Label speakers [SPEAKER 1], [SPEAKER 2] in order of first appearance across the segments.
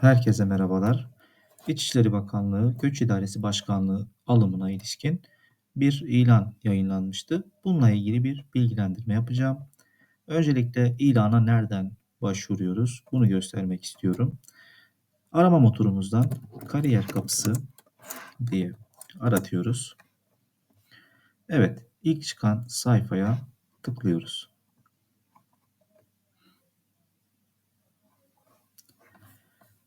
[SPEAKER 1] Herkese merhabalar. İçişleri Bakanlığı Göç İdaresi Başkanlığı alımına ilişkin bir ilan yayınlanmıştı. Bununla ilgili bir bilgilendirme yapacağım. Öncelikle ilana nereden başvuruyoruz? Bunu göstermek istiyorum. Arama motorumuzdan kariyer kapısı diye aratıyoruz. Evet, ilk çıkan sayfaya tıklıyoruz.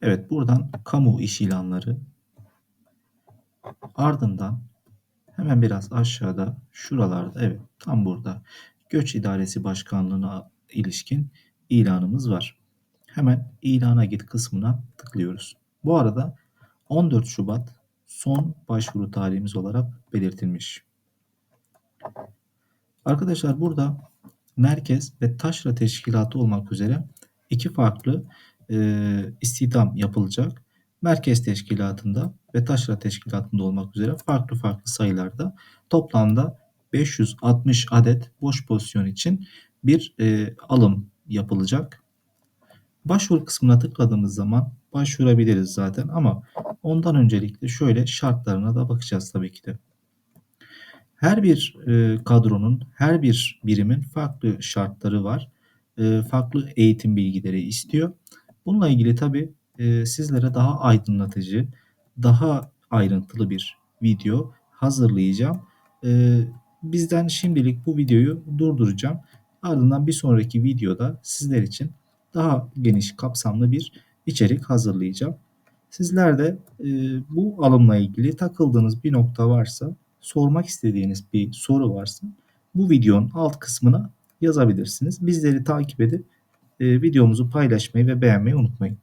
[SPEAKER 1] Evet, buradan kamu iş ilanları. Ardından hemen biraz aşağıda şuralarda evet tam burada Göç İdaresi Başkanlığı'na ilişkin ilanımız var. Hemen ilana git kısmına tıklıyoruz. Bu arada 14 Şubat son başvuru tarihimiz olarak belirtilmiş. Arkadaşlar burada merkez ve taşra teşkilatı olmak üzere iki farklı e, istihdam yapılacak. Merkez teşkilatında ve taşra teşkilatında olmak üzere farklı farklı sayılarda toplamda 560 adet boş pozisyon için bir e, alım yapılacak. Başvuru kısmına tıkladığımız zaman başvurabiliriz zaten ama ondan öncelikle şöyle şartlarına da bakacağız tabii ki de. Her bir e, kadronun, her bir birimin farklı şartları var. E, farklı eğitim bilgileri istiyor. Bununla ilgili tabii e, sizlere daha aydınlatıcı, daha ayrıntılı bir video hazırlayacağım. E, bizden şimdilik bu videoyu durduracağım. Ardından bir sonraki videoda sizler için daha geniş kapsamlı bir içerik hazırlayacağım. Sizler de e, bu alımla ilgili takıldığınız bir nokta varsa, sormak istediğiniz bir soru varsa bu videonun alt kısmına yazabilirsiniz. Bizleri takip edip videomuzu paylaşmayı ve beğenmeyi unutmayın.